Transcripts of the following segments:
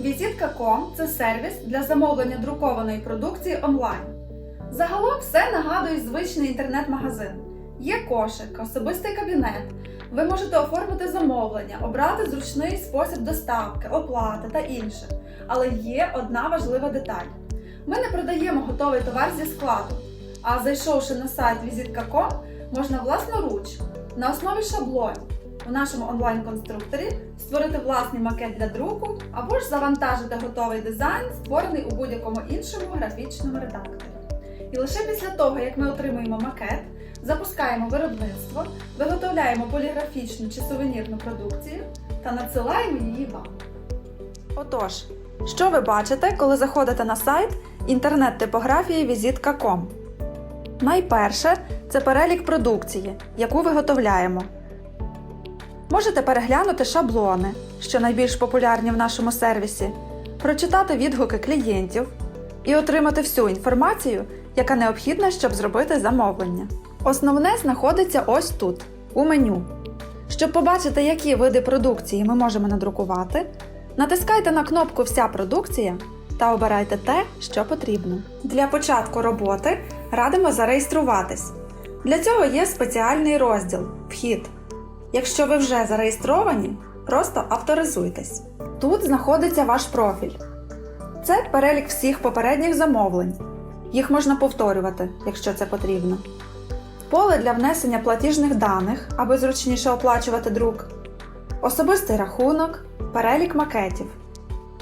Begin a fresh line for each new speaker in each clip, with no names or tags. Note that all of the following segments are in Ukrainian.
Візитка.ком це сервіс для замовлення друкованої продукції онлайн. Загалом все нагадує звичний інтернет-магазин. Є кошик, особистий кабінет. Ви можете оформити замовлення, обрати зручний спосіб доставки, оплати та інше. Але є одна важлива деталь: ми не продаємо готовий товар зі складу. А зайшовши на сайт Візитка.ком, можна власноруч на основі шаблонів у нашому онлайн-конструкторі створити власний макет для друку або ж завантажити готовий дизайн, створений у будь-якому іншому графічному редакторі. І лише після того, як ми отримуємо макет, запускаємо виробництво, виготовляємо поліграфічну чи сувенірну продукцію та надсилаємо її вам. Отож, що ви бачите, коли заходите на сайт інтернет-типографії Візитка.ком? Найперше це перелік продукції, яку виготовляємо. Можете переглянути шаблони, що найбільш популярні в нашому сервісі, прочитати відгуки клієнтів і отримати всю інформацію, яка необхідна, щоб зробити замовлення. Основне знаходиться ось тут, у меню. Щоб побачити, які види продукції ми можемо надрукувати, натискайте на кнопку Вся продукція та обирайте те, що потрібно. Для початку роботи радимо зареєструватись. Для цього є спеціальний розділ Вхід. Якщо ви вже зареєстровані, просто авторизуйтесь. Тут знаходиться ваш профіль. Це перелік всіх попередніх замовлень. Їх можна повторювати, якщо це потрібно. Поле для внесення платіжних даних, аби зручніше оплачувати друк, особистий рахунок, перелік макетів.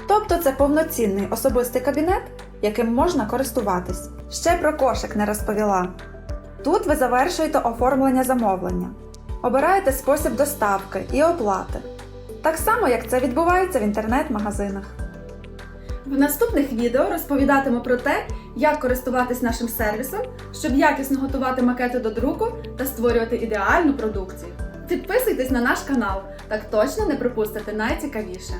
Тобто це повноцінний особистий кабінет, яким можна користуватись. Ще про кошик не розповіла. Тут ви завершуєте оформлення замовлення. Обираєте спосіб доставки і оплати. Так само, як це відбувається в інтернет-магазинах. В наступних відео розповідатиму про те, як користуватись нашим сервісом, щоб якісно готувати макети до друку та створювати ідеальну продукцію. Підписуйтесь на наш канал, так точно не пропустите найцікавіше.